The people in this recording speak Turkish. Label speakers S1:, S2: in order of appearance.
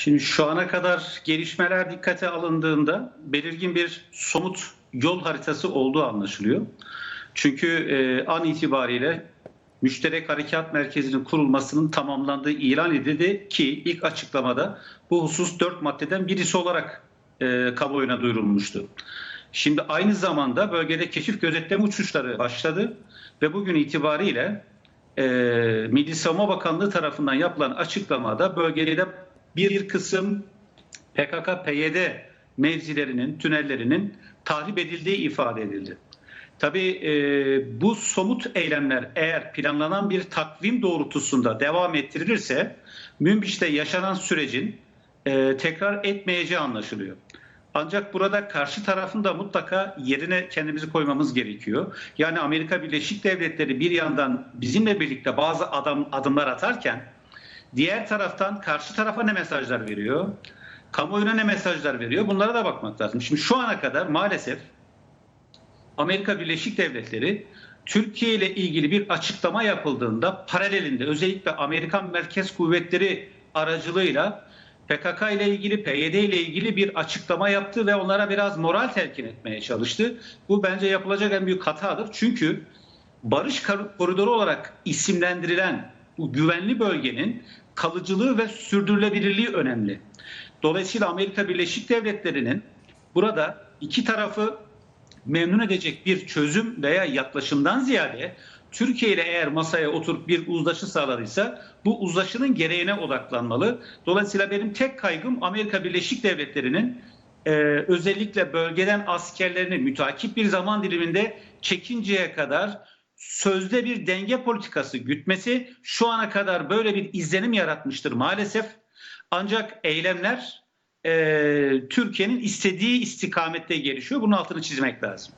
S1: Şimdi şu ana kadar gelişmeler dikkate alındığında belirgin bir somut yol haritası olduğu anlaşılıyor. Çünkü e, an itibariyle müşterek harekat merkezinin kurulmasının tamamlandığı ilan edildi ki ilk açıklamada bu husus dört maddeden birisi olarak e, kamuoyuna duyurulmuştu. Şimdi aynı zamanda bölgede keşif gözetleme uçuşları başladı ve bugün itibariyle e, Milli Savunma Bakanlığı tarafından yapılan açıklamada bölgede bir kısım PKK-PYD mevzilerinin, tünellerinin tahrip edildiği ifade edildi. Tabii e, bu somut eylemler eğer planlanan bir takvim doğrultusunda devam ettirilirse Münbiş'te yaşanan sürecin e, tekrar etmeyeceği anlaşılıyor. Ancak burada karşı tarafın da mutlaka yerine kendimizi koymamız gerekiyor. Yani Amerika Birleşik Devletleri bir yandan bizimle birlikte bazı adım, adımlar atarken diğer taraftan karşı tarafa ne mesajlar veriyor? Kamuoyuna ne mesajlar veriyor? Bunlara da bakmak lazım. Şimdi şu ana kadar maalesef Amerika Birleşik Devletleri Türkiye ile ilgili bir açıklama yapıldığında paralelinde özellikle Amerikan Merkez Kuvvetleri aracılığıyla PKK ile ilgili, PYD ile ilgili bir açıklama yaptı ve onlara biraz moral telkin etmeye çalıştı. Bu bence yapılacak en büyük hatadır. Çünkü barış koridoru olarak isimlendirilen bu güvenli bölgenin kalıcılığı ve sürdürülebilirliği önemli. Dolayısıyla Amerika Birleşik Devletleri'nin burada iki tarafı memnun edecek bir çözüm veya yaklaşımdan ziyade Türkiye ile eğer masaya oturup bir uzlaşı sağladıysa bu uzlaşının gereğine odaklanmalı. Dolayısıyla benim tek kaygım Amerika Birleşik Devletleri'nin e, özellikle bölgeden askerlerini mütakip bir zaman diliminde çekinceye kadar sözde bir denge politikası gütmesi şu ana kadar böyle bir izlenim yaratmıştır maalesef. Ancak eylemler e, Türkiye'nin istediği istikamette gelişiyor. Bunun altını çizmek lazım.